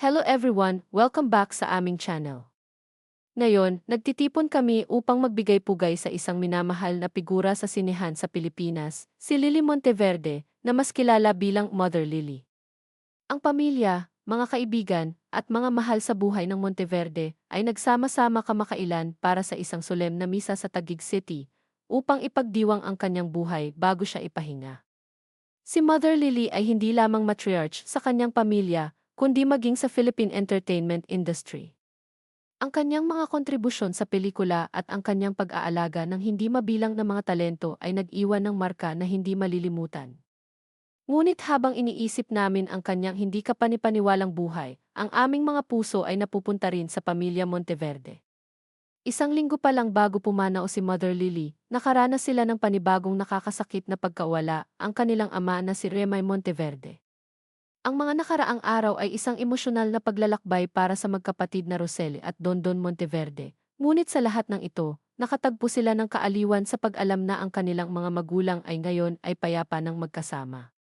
Hello everyone, welcome back sa aming channel. Ngayon, nagtitipon kami upang magbigay pugay sa isang minamahal na figura sa sinehan sa Pilipinas, si Lily Monteverde, na mas kilala bilang Mother Lily. Ang pamilya, mga kaibigan, at mga mahal sa buhay ng Monteverde ay nagsama-sama kamakailan para sa isang solemn na misa sa Taguig City upang ipagdiwang ang kanyang buhay bago siya ipahinga. Si Mother Lily ay hindi lamang matriarch sa kanyang pamilya, kundi maging sa Philippine entertainment industry. Ang kanyang mga kontribusyon sa pelikula at ang kanyang pag-aalaga ng hindi mabilang na mga talento ay nag-iwan ng marka na hindi malilimutan. Ngunit habang iniisip namin ang kanyang hindi kapanipaniwalang buhay, ang aming mga puso ay napupunta rin sa pamilya Monteverde. Isang linggo pa lang bago pumanaw si Mother Lily, nakaranas sila ng panibagong nakakasakit na pagkawala ang kanilang ama na si Remay Monteverde. Ang mga nakaraang araw ay isang emosyonal na paglalakbay para sa magkapatid na Roseli at Dondon Monteverde. Ngunit sa lahat ng ito, nakatagpo sila ng kaaliwan sa pag-alam na ang kanilang mga magulang ay ngayon ay payapa ng magkasama.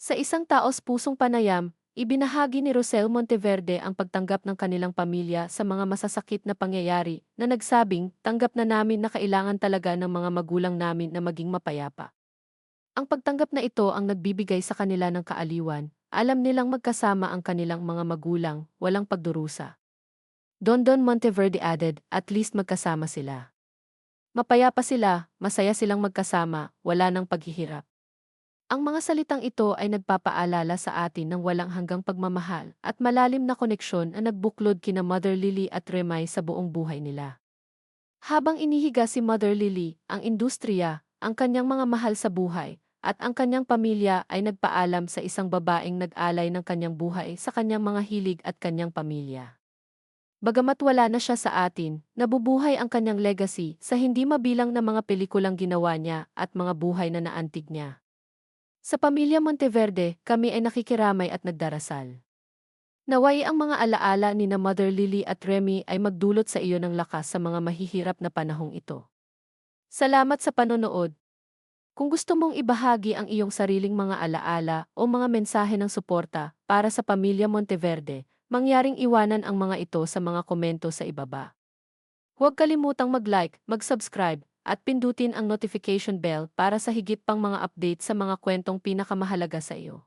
Sa isang taos pusong panayam, ibinahagi ni Rosel Monteverde ang pagtanggap ng kanilang pamilya sa mga masasakit na pangyayari na nagsabing tanggap na namin na kailangan talaga ng mga magulang namin na maging mapayapa. Ang pagtanggap na ito ang nagbibigay sa kanila ng kaaliwan, alam nilang magkasama ang kanilang mga magulang, walang pagdurusa. Dondon Monteverde added, at least magkasama sila. Mapayapa sila, masaya silang magkasama, wala nang paghihirap. Ang mga salitang ito ay nagpapaalala sa atin ng walang hanggang pagmamahal at malalim na koneksyon na nagbuklod kina Mother Lily at Remay sa buong buhay nila. Habang inihiga si Mother Lily, ang industriya, ang kanyang mga mahal sa buhay, at ang kanyang pamilya ay nagpaalam sa isang babaeng nag-alay ng kanyang buhay sa kanyang mga hilig at kanyang pamilya. Bagamat wala na siya sa atin, nabubuhay ang kanyang legacy sa hindi mabilang na mga pelikulang ginawa niya at mga buhay na naantig niya. Sa pamilya Monteverde, kami ay nakikiramay at nagdarasal. Naway ang mga alaala ni na Mother Lily at Remy ay magdulot sa iyo ng lakas sa mga mahihirap na panahong ito. Salamat sa panonood. Kung gusto mong ibahagi ang iyong sariling mga alaala o mga mensahe ng suporta para sa pamilya Monteverde, mangyaring iwanan ang mga ito sa mga komento sa ibaba. Huwag kalimutang mag-like, mag-subscribe, at pindutin ang notification bell para sa higit pang mga update sa mga kwentong pinakamahalaga sa iyo.